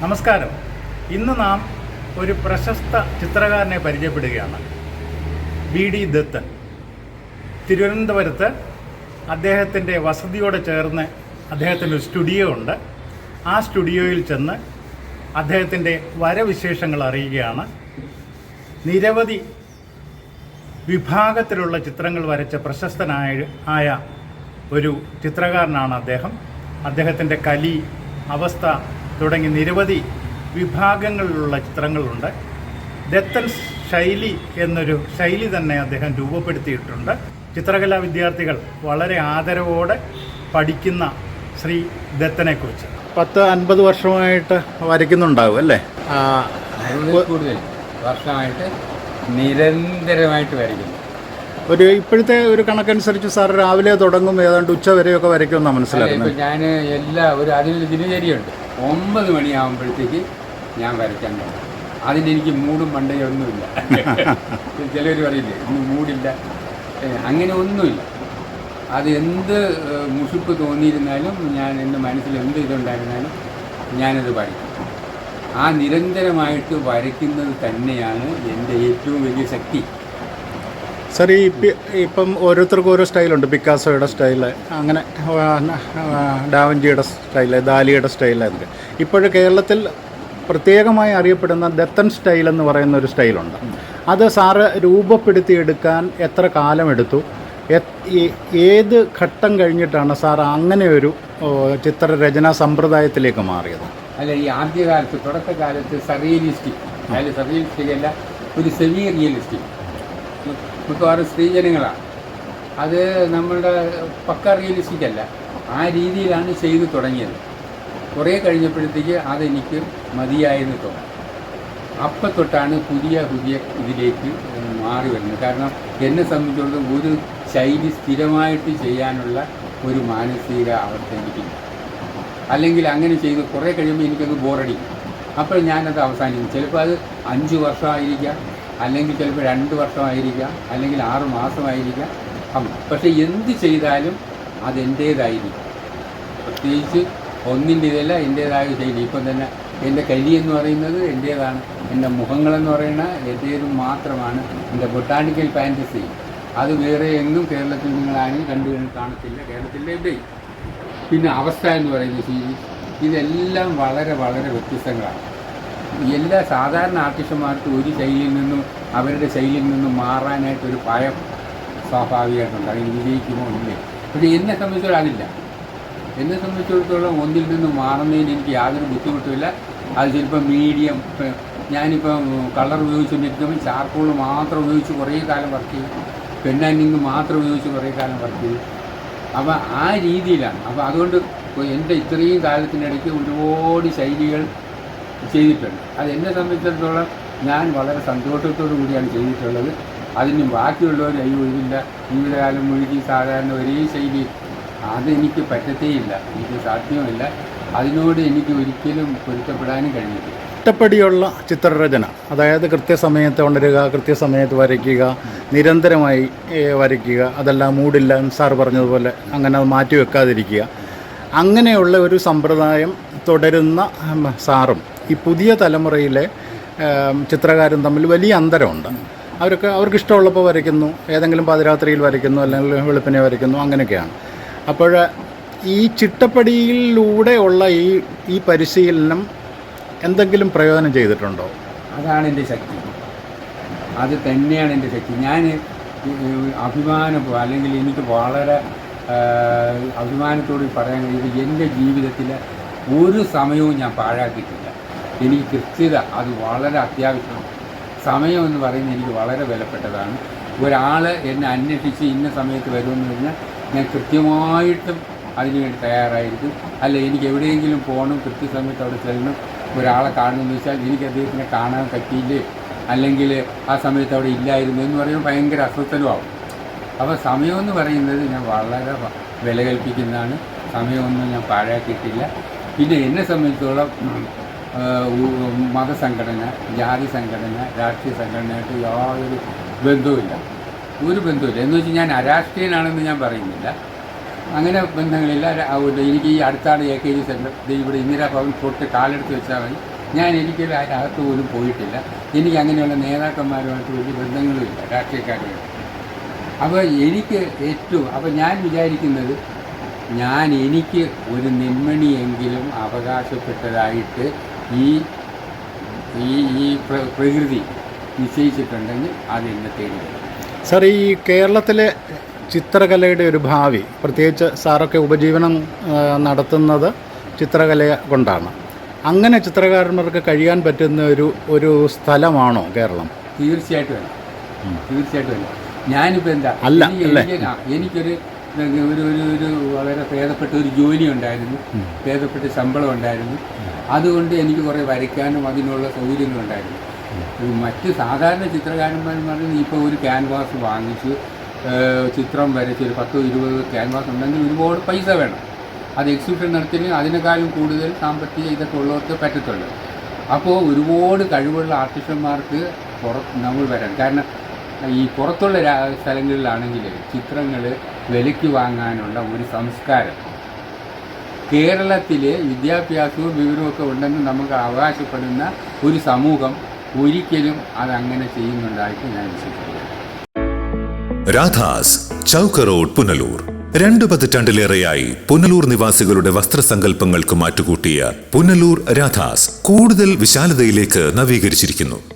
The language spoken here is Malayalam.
നമസ്കാരം. ഇന്ന് നാം ഒരു പ്രശസ്ത ചിത്രകാരനെ പരിചയപ്പെടുകയാണ്. B D Dathan. തിരുവനന്തപുരത്ത് അദ്ദേഹത്തിന്റെ വസതിയോട് ചേർന്ന് അദ്ദേഹത്തിന്റെ സ്റ്റുഡിയോ ഉണ്ട്. ആ സ്റ്റുഡിയോയിൽ ചെന്ന് അദ്ദേഹത്തിന്റെ വരവിശേഷങ്ങൾ അറിയുകയാണ്. നിരവധി വിഭാഗത്തിലുള്ള ചിത്രങ്ങൾ വരച്ച പ്രശസ്തനായ ആയ ഒരു ചിത്രകാരനാണ് അദ്ദേഹം. അദ്ദേഹത്തിന്റെ കലി അവസ്ഥ തുടങ്ങി നിരവധി വിഭാഗങ്ങളിലുള്ള ചിത്രങ്ങളുണ്ട്. ദത്തൻ ശൈലി എന്നൊരു ശൈലി തന്നെ അദ്ദേഹം രൂപപ്പെടുത്തിയിട്ടുണ്ട്. ചിത്രകലാ വിദ്യാർത്ഥികൾ വളരെ ആദരവോടെ പഠിക്കുന്ന ശ്രീ ദത്തനെക്കുറിച്ച് പത്ത് അൻപത് വർഷമായിട്ട് വരയ്ക്കുന്നുണ്ടാവും അല്ലേ? കൂടുതൽ വർഷമായിട്ട് നിരന്തരമായിട്ട് വരയ്ക്കുന്നു. ഒരു ഇപ്പോഴത്തെ ഒരു കണക്കനുസരിച്ച് സാർ രാവിലെ തുടങ്ങും ഏതാണ്ട് ഉച്ച വരെയൊക്കെ വരയ്ക്കുമെന്നാണ് മനസ്സിലാക്കുന്നത്. ഞാൻ എല്ലാ ഒരു അതിൽ ദിനചര്യയുണ്ട്. ഒമ്പത് മണിയാകുമ്പോഴത്തേക്ക് ഞാൻ വരയ്ക്കാൻ തുടങ്ങും അതിന് എനിക്ക് മൂടും മണ്ടയൊന്നുമില്ല ചിലർ പറയില്ലേ ഇന്ന് മൂടില്ല. അങ്ങനെ ഒന്നുമില്ല. അത് എന്ത് മുഷിപ്പ് തോന്നിയിരുന്നാലും ഞാൻ എന്റെ മനസ്സിൽ എന്ത് ഇതുണ്ടായിരുന്നാലും ഞാനത് വരയ്ക്കും. ആ നിരന്തരമായിട്ട് വരയ്ക്കുന്നത് തന്നെയാണ് എന്റെ ഏറ്റവും വലിയ ശക്തി. സാർ ഈ ഇപ്പം ഓരോരുത്തർക്കും ഓരോ സ്റ്റൈലുണ്ട്. പിക്കാസോയുടെ സ്റ്റൈൽ അങ്ങനെ ഡാവഞ്ചിയുടെ സ്റ്റൈൽ ദാലിയുടെ സ്റ്റൈൽ എന്നൊക്കെ ഇപ്പോഴും കേരളത്തിൽ പ്രത്യേകമായി അറിയപ്പെടുന്ന ദത്തൻ സ്റ്റൈൽ എന്ന് പറയുന്ന ഒരു സ്റ്റൈലുണ്ട്. അത് സാറ് രൂപപ്പെടുത്തിയെടുക്കാൻ എത്ര കാലമെടുത്തു? ഏത് ഘട്ടം കഴിഞ്ഞിട്ടാണ് സാർ അങ്ങനെ ഒരു ചിത്രരചനാ സമ്പ്രദായത്തിലേക്ക് മാറിയത്? അല്ല ഈ ആദ്യകാലത്ത് തുടക്കകാലത്ത് സറിയലിസ്റ്റിക് അതായത് സറിയലിസ്റ്റിക് അല്ല ഒരു സെമി റിയലിസ്റ്റിക് മിക്കവാറും സ്ത്രീജനങ്ങളാണ് അത് നമ്മളുടെ പക്ക റിയലിസ്റ്റിക് അല്ല ആ രീതിയിലാണ് ചെയ്തു തുടങ്ങിയത്. കുറേ കഴിഞ്ഞപ്പോഴത്തേക്ക് അതെനിക്ക് മതിയായെന്ന് തോന്നി. അപ്പം തൊട്ടാണ് പുതിയ പുതിയ ഇതിലേക്ക് മാറി വരുന്നത്. കാരണം എന്നെ സംബന്ധിച്ചിടത്തോളം ഒരു ശൈലി സ്ഥിരമായിട്ട് ചെയ്യാനുള്ള ഒരു മാനസിക അവസ്ഥ എനിക്കില്ല. അല്ലെങ്കിൽ അങ്ങനെ ചെയ്ത് കുറേ കഴിയുമ്പോൾ എനിക്കത് ബോറടിക്കും. അപ്പോൾ ഞാനത് അവസാനിക്കും. ചിലപ്പോൾ അത് അഞ്ച് വർഷമായിരിക്കാം അല്ലെങ്കിൽ ചിലപ്പോൾ രണ്ട് വർഷമായിരിക്കാം അല്ലെങ്കിൽ ആറ് മാസമായിരിക്കാം. പക്ഷേ എന്ത് ചെയ്താലും അതെന്റേതായിരിക്കും. പ്രത്യേകിച്ച് ഒന്നിന്റെ ഇതല്ല എന്റേതായ ശൈലി. ഇപ്പം തന്നെ എന്റെ കലി എന്ന് പറയുന്നത് എന്റേതാണ്. എന്റെ മുഖങ്ങളെന്ന് പറയുന്ന എന്റേത് മാത്രമാണ് എന്റെ ബൊട്ടാണിക്കൽ ഫാന്റസി. അത് വേറെ എങ്ങും കേരളത്തിൽ നിങ്ങൾ ആരും കണ്ടു കാണത്തില്ല. കേരളത്തിന്റെ എവിടെയും പിന്നെ അവസ്ഥ എന്ന് പറയുന്ന ശൈലി. ഇതെല്ലാം വളരെ വളരെ വ്യത്യസ്തങ്ങളാണ്. എല്ലാ സാധാരണ ആർട്ടിസ്റ്റന്മാർക്കും ഒരു ശൈലിയിൽ നിന്നും അവരുടെ ശൈലിയിൽ നിന്നും മാറാനായിട്ട് ഒരു ഭയം സ്വാഭാവികമായിട്ടുണ്ട്. അതിന് വിജയിക്കുമോ ഇല്ലേ? പക്ഷേ എന്നെ സംബന്ധിച്ചിടത്തോളം അതില്ല. എന്നെ സംബന്ധിച്ചിടത്തോളം ഒന്നിൽ നിന്നും മാറുന്നതിന് എനിക്ക് യാതൊരു ബുദ്ധിമുട്ടുമില്ല. അത് ചിലപ്പോൾ മീഡിയം ഞാനിപ്പം കളർ ഉപയോഗിച്ചുകൊണ്ടിരിക്കുമ്പോൾ ചാർക്കോൾ മാത്രം ഉപയോഗിച്ച് കുറേ കാലം വർക്ക് ചെയ്തു. പെണ്ണാനിങ് മാത്രം ഉപയോഗിച്ച് കുറേ കാലം വർക്ക് ചെയ്തു. അപ്പോൾ ആ രീതിയിലാണ്. അപ്പോൾ അതുകൊണ്ട് എന്റെ ഇത്രയും കാലത്തിനിടയ്ക്ക് ഒരുപാട് ശൈലികൾ ചെയ്തിട്ടുണ്ട്. അത് എന്നെ സംബന്ധിച്ചിടത്തോളം ഞാൻ വളരെ സന്തോഷത്തോടു കൂടിയാണ് ചെയ്തിട്ടുള്ളത്. അതിന് ബാക്കിയുള്ളവർ അയ്യോ ഇതില്ല. ജീവിതകാലം മുഴുകി സാധാരണ ഒരേ ശൈലി. അതെനിക്ക് പറ്റത്തേയില്ല. എനിക്ക് സാധ്യമല്ല. അതിനോട് എനിക്ക് ഒരിക്കലും പൊരുത്തപ്പെടാനും കഴിഞ്ഞില്ല ഒറ്റപ്പടിയുള്ള ചിത്രരചന അതായത് കൃത്യസമയത്ത് ഉണരുക കൃത്യസമയത്ത് വരയ്ക്കുക നിരന്തരമായി വരയ്ക്കുക അതെല്ലാം മൂടില്ല സാർ പറഞ്ഞതുപോലെ അങ്ങനെ മാറ്റി വെക്കാതിരിക്കുക. അങ്ങനെയുള്ള ഒരു സമ്പ്രദായം തുടരുന്ന സാറും ഈ പുതിയ തലമുറയിലെ ചിത്രകാരും തമ്മിൽ വലിയ അന്തരമുണ്ട്. അവർക്ക് അവർക്ക് ഇഷ്ടമുള്ളപ്പോൾ വരയ്ക്കുന്നു ഏതെങ്കിലും പാതിരാത്രിയിൽ വരയ്ക്കുന്നു അല്ലെങ്കിൽ വെളുപ്പിനെ വരയ്ക്കുന്നു അങ്ങനെയൊക്കെയാണ്. അപ്പോൾ ഈ ചിട്ടപ്പടിയിലൂടെ ഉള്ള ഈ ഈ പരിശീലനം എന്തെങ്കിലും പ്രയോജനം ചെയ്തിട്ടുണ്ടോ? അതാണ് എന്റെ ശക്തി. അത് തന്നെയാണ് എന്റെ ശക്തി. ഞാൻ അഭിമാനം അല്ലെങ്കിൽ എനിക്ക് വളരെ അഭിമാനത്തോട് പറയാൻ കഴിയുന്നത് എന്റെ ജീവിതത്തിൽ ഒരു സമയവും ഞാൻ പാഴാക്കിയിട്ടില്ല. എനിക്ക് കൃത്യത അത് വളരെ അത്യാവശ്യമാണ്. സമയം എന്ന് പറയുന്നത് എനിക്ക് വളരെ വിലപ്പെട്ടതാണ്. ഒരാൾ എന്നെ അന്വേഷിച്ച് ഇന്ന സമയത്ത് വരുമെന്ന് പറഞ്ഞാൽ ഞാൻ കൃത്യമായിട്ടും അതിനുവേണ്ടി തയ്യാറായിരിക്കും. അല്ല എനിക്ക് എവിടെയെങ്കിലും പോകണം കൃത്യസമയത്ത് അവിടെ ചെല്ലണം ഒരാളെ കാണണമെന്ന് വെച്ചാൽ എനിക്ക് അദ്ദേഹത്തിനെ കാണാൻ പറ്റിയില്ലേ? അല്ലെങ്കിൽ ആ സമയത്ത് അവിടെ ഇല്ലായിരുന്നു എന്ന് പറയുമ്പോൾ ഭയങ്കര അസ്വസ്ഥലമാവും അപ്പോൾ സമയമെന്ന് പറയുന്നത് ഞാൻ വളരെ വില കൽപ്പിക്കുന്നതാണ് സമയമൊന്നും ഞാൻ പാഴാക്കിയിട്ടില്ല. പിന്നെ എന്നെ സംബന്ധിച്ചോളം മതസംഘടന ജാതി സംഘടന രാഷ്ട്രീയ സംഘടനയായിട്ട് യാതൊരു ബന്ധവുമില്ല. ഒരു ബന്ധവുമില്ല. എന്ന് വെച്ചാൽ ഞാൻ അരാഷ്ട്രീയനാണെന്ന് ഞാൻ പറയുന്നില്ല. അങ്ങനെ ബന്ധങ്ങളില്ല. എനിക്ക് ഈ അടുത്താണ് എ കെ ജി സെന്റർ ദേ ഇവിടെ ഇന്ദിരാഭവൻ തൊട്ട് കാലെടുത്ത് വെച്ചാൽ മതി. ഞാൻ എനിക്കൊരു അതിനകത്ത് പോലും പോയിട്ടില്ല. എനിക്ക് അങ്ങനെയുള്ള നേതാക്കന്മാരുമായിട്ട് വലിയ ബന്ധങ്ങളുമില്ല രാഷ്ട്രീയക്കാരുമായിട്ട്. അപ്പോൾ എനിക്ക് ഏറ്റവും അപ്പോൾ ഞാൻ വിചാരിക്കുന്നത് ഞാൻ എനിക്ക് ഒരു നെന്മണിയെങ്കിലും അവകാശപ്പെട്ടതായിട്ട് ഈ ഈ ഈ പ്ര- പ്രകൃതി നിശ്ചയിച്ചിട്ടുണ്ടെങ്കിൽ അത് എന്നെ തേടി. സാർ ഈ കേരളത്തിലെ ചിത്രകലയുടെ ഒരു ഭാവി പ്രത്യേകിച്ച് സാറൊക്കെ ഉപജീവനം നടത്തുന്നത് ചിത്രകല കൊണ്ടാണ്. അങ്ങനെ ചിത്രകാരന്മാർക്ക് കഴിയാൻ പറ്റുന്ന ഒരു ഒരു സ്ഥലമാണോ കേരളം? തീർച്ചയായിട്ടും തീർച്ചയായിട്ടും ഞാനിപ്പോൾ എന്താ അല്ല, എനിക്കൊരു ഒരു ഒരു ഒരു വളരെ ഭേദപ്പെട്ട ഒരു ജോലി ഉണ്ടായിരുന്നു. ഭേദപ്പെട്ട ശമ്പളം ഉണ്ടായിരുന്നു. അതുകൊണ്ട് എനിക്ക് കുറേ വരയ്ക്കാനും അതിനുള്ള സൗകര്യങ്ങളുണ്ടായിരുന്നു ഒരു മറ്റ് സാധാരണ ചിത്രകാരന്മാർ ഇപ്പോൾ ഒരു ക്യാൻവാസ് വാങ്ങിച്ച് ചിത്രം വരച്ച് ഒരു പത്തോ ഇരുപതോ ക്യാൻവാസ് ഉണ്ടെങ്കിൽ ഒരുപാട് പൈസ വേണം. അത് എക്സിബിഷൻ നടത്തിന് അതിനേക്കാളും കൂടുതൽ സാമ്പത്തിക ഇതൊക്കെ ഉള്ളവർക്ക് പറ്റത്തുള്ളൂ. അപ്പോൾ ഒരുപാട് കഴിവുള്ള ആർട്ടിസ്റ്റന്മാർക്ക് പുറത്ത് നമ്മൾ വരാം കാരണം ഈ പുറത്തുള്ള സ്ഥലങ്ങളിലാണെങ്കിൽ ചിത്രങ്ങൾ വിലയ്ക്ക് വാങ്ങാനുള്ള ഒരു സംസ്കാരം. കേരളത്തിൽ വിദ്യാഭ്യാസവും വിവരമൊക്കെ ഉണ്ടെന്ന് നമുക്ക് അവകാശപ്പെടുന്ന ഒരു സമൂഹം ഒരിക്കലും അതങ്ങനെ ചെയ്യുന്നുണ്ടായിട്ട് ഞാൻ വിശ്വസിക്കുന്നു രാധാസ് ചൗക്ക് റോഡ് പുനലൂർ. രണ്ടു പതിറ്റാണ്ടിലേറെയായി പുനലൂർ നിവാസികളുടെ വസ്ത്രസങ്കല്പങ്ങൾക്ക് മാറ്റുകൂട്ടിയ പുനലൂർ രാധാസ് കൂടുതൽ വിശാലതയിലേക്ക് നവീകരിച്ചിരിക്കുന്നു.